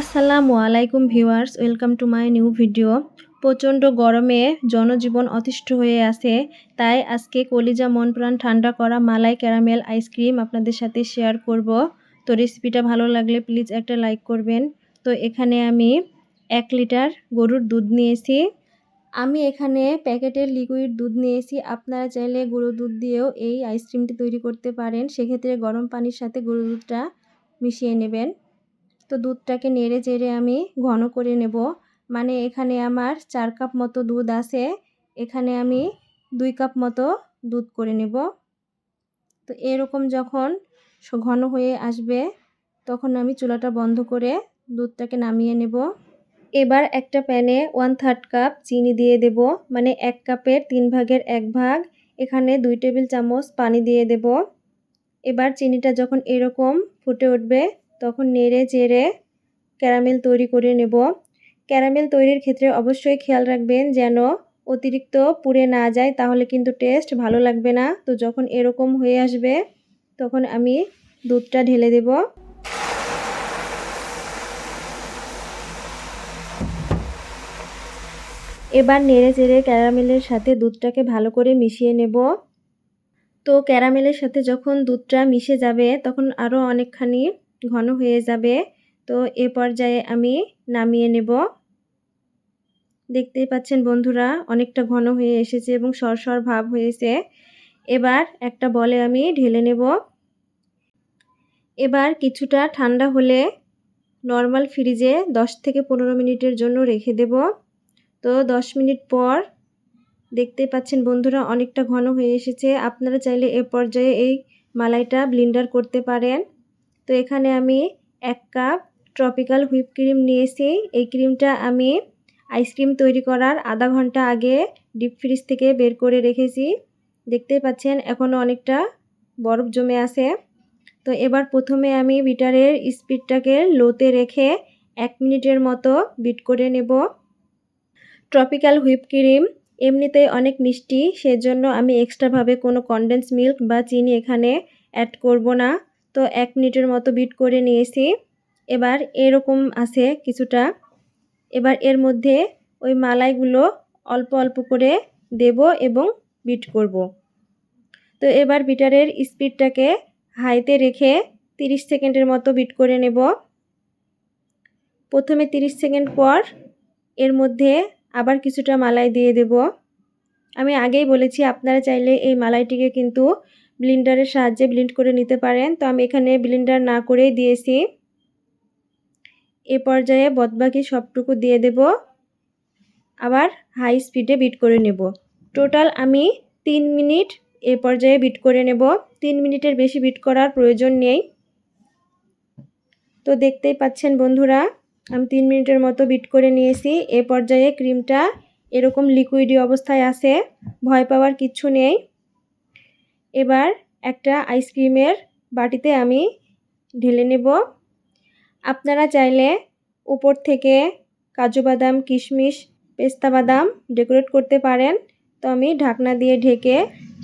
আসসালামু আলাইকুম viewers, welcome to my new video. প্রচণ্ড গরমে জনজীবন অতিষ্ঠ হয়ে আছে, তাই আজকে কলিজা মন প্রাণ ঠান্ডা করা মালাই ক্যারামেল আইসক্রিম আপনাদের সাথে শেয়ার করব। তো রেসিপিটা ভালো লাগলে প্লিজ একটা লাইক করবেন। তো এখানে আমি এক লিটার গরুর দুধ নিয়েছি। আমি এখানে প্যাকেটের লিকুইড দুধ নিয়েছি। আপনারা চাইলে গরুর দুধ দিয়েও এই আইসক্রিমটি তৈরি করতে পারেন। সেক্ষেত্রে গরম পানির সাথে গরুর দুধটা মিশিয়ে নেবেন। তো দুধটাকে নেড়ে চেড়ে আমি ঘন করে নেব। মানে এখানে আমার চার কাপ মতো দুধ আছে। এখানে আমি দুই কাপ মতো দুধ করে নেব। তো এরকম যখন ঘন হয়ে আসবে, তখন আমি চুলাটা বন্ধ করে দুধটাকে নামিয়ে নেব। এবার একটা প্যানে ওয়ান থার্ড কাপ চিনি দিয়ে দেব। মানে এক কাপের তিন ভাগের এক ভাগ। এখানে দুই টেবিল চামচ পানি দিয়ে দেব। এবার চিনিটা যখন এরকম ফুটে উঠবে তখন নেড়ে চেড়ে ক্যারামেল তৈরি করে নেব। ক্যারামেল তৈরির ক্ষেত্রে অবশ্যই খেয়াল রাখবেন যেন অতিরিক্ত পুড়ে না যায়, তাহলে কিন্তু টেস্ট ভালো লাগবে না। তো যখন এরকম হয়ে আসবে, তখন আমি দুধটা ঢেলে দেব। এবার নেড়ে চেড়ে ক্যারামেলের সাথে দুধটাকে ভালো করে মিশিয়ে নেব। তো ক্যারামেলের সাথে যখন দুধটা মিশে যাবে, তখন আরও অনেকখানি ঘন হয়ে যাবে। তো এ পর্যায়ে আমি নামিয়ে নেব। দেখতেই পাচ্ছেন বন্ধুরা, অনেকটা ঘন হয়ে এসেছে এবং সরসর ভাব হয়েছে। এবার একটা বলে আমি ঢেলে নেব। এবার কিছুটা ঠান্ডা হলে নর্মাল ফ্রিজে 10 থেকে পনেরো মিনিটের জন্য রেখে দেব। তো 10 মিনিট পর দেখতে পাচ্ছেন বন্ধুরা, অনেকটা ঘন হয়ে এসেছে। আপনারা চাইলে এ পর্যায়ে এই মালাইটা ব্লিন্ডার করতে পারেন। তো এখানে আমি এক কাপ ট্রপিক্যাল হুইপ ক্রিম নিয়েছি। এই ক্রিমটা আমি আইসক্রিম তৈরি করার আধা ঘণ্টা আগে ডিপ ফ্রিজ থেকে বের করে রেখেছি। দেখতেই পাচ্ছেন এখনও অনেকটা বরফ জমে আছে। তো এবার প্রথমে আমি বিটারের স্পিডটাকে লোতে রেখে এক মিনিটের মতো বিট করে নেব। ট্রপিক্যাল হুইপ ক্রিম এমনিতেই অনেক মিষ্টি, সেজন্য আমি এক্সট্রাভাবে কোনো কনডেন্স মিল্ক বা চিনি এখানে অ্যাড করব না। তো এক মিনিটের মতো বিট করে নিয়েছি। এবার এরকম আছে কিছুটা। এবার এর মধ্যে ওই মালাইগুলো অল্প অল্প করে দেব এবং বিট করব। তো এবার বিটারের স্পিডটাকে হাইতে রেখে 30 সেকেন্ডের মতো বিট করে নেব। প্রথমে 30 সেকেন্ড পর এর মধ্যে আবার কিছুটা মালাই দিয়ে দেব। আমি আগেই বলেছি, আপনারা চাইলে এই মালাইটিকে কিন্তু ব্লিন্ডারের সাহায্যে ব্লিন্ড করে নিতে পারেন। তো আমি এখানে ব্লিন্ডার না করেই দিয়েছি। এ পর্যায়ে বদবাকি সবটুকু দিয়ে দেব। আবার হাই স্পিডে বিট করে নেব। টোটাল আমি তিন মিনিট এ পর্যায়ে বিট করে নেব। তিন মিনিটের বেশি বিট করার প্রয়োজন নেই। তো দেখতেই পাচ্ছেন বন্ধুরা, আমি তিন মিনিটের মতো বিট করে নিয়েছি। এ পর্যায়ে ক্রিমটা এরকম লিকুইডি অবস্থায় আছে। ভয় পাওয়ার কিচ্ছু নেই। এবার একটা আইসক্রিমের বাটিতে আমি ঢেলে নেব। আপনারা চাইলে উপর থেকে কাজু বাদাম, কিশমিশ, পেস্তা বাদাম ডেকোরেট করতে পারেন। তো আমি ঢাকনা দিয়ে ঢেকে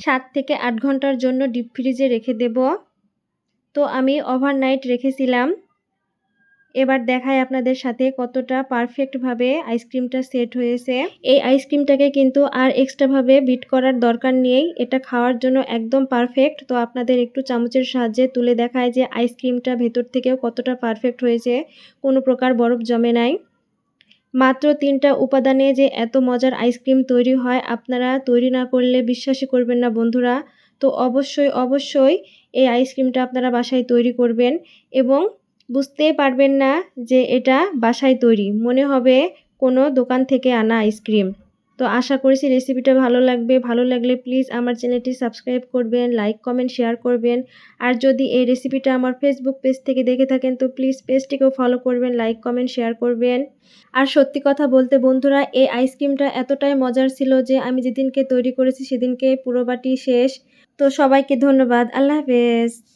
সাত থেকে আট ঘণ্টার জন্য ডিপ ফ্রিজে রেখে দেব। তো আমি ওভারনাইট রেখেছিলাম। এবার দেখাই আপনাদের সাথে কতটা পারফেক্টভাবে আইসক্রিমটা সেট হয়েছে। এই আইসক্রিমটাকে কিন্তু আর এক্সট্রাভাবে বিট করার দরকার নেই। এটা খাওয়ার জন্য একদম পারফেক্ট তো আপনাদের একটু চামচের সাহায্যে তুলে দেখায় যে আইসক্রিমটা ভেতর থেকেও কতটা পারফেক্ট হয়েছে। কোনো প্রকার বরফ জমে নাই। মাত্র তিনটা উপাদানে যে এত মজার আইসক্রিম তৈরি হয়, আপনারা তৈরি না করলে বিশ্বাসই করবেন না বন্ধুরা। তো অবশ্যই অবশ্যই এই আইসক্রিমটা আপনারা বাসায় তৈরি করবেন এবং বুঝতেই পারবেন না যে এটা বাসায় তৈরি। মনে হবে কোনো দোকান থেকে আনা আইসক্রিম। তো আশা করছি রেসিপিটা ভালো লাগবে। ভালো লাগলে প্লিজ আমার চ্যানেলটি সাবস্ক্রাইব করবেন লাইক কমেন্ট শেয়ার করবেন। আর যদি এই রেসিপিটা আমার ফেসবুক পেজ থেকে দেখে থাকেন, তো প্লিজ পেজটিকেও ফলো করবেন লাইক কমেন্ট শেয়ার করবেন। আর সত্যি কথা বলতে বন্ধুরা, এই আইসক্রিমটা এতটাই মজার ছিল যে আমি যেদিনকে তৈরি করেছি সেদিনকে পুরো বাটি শেষ। তো সবাইকে ধন্যবাদ। আল্লাহ হাফেজ।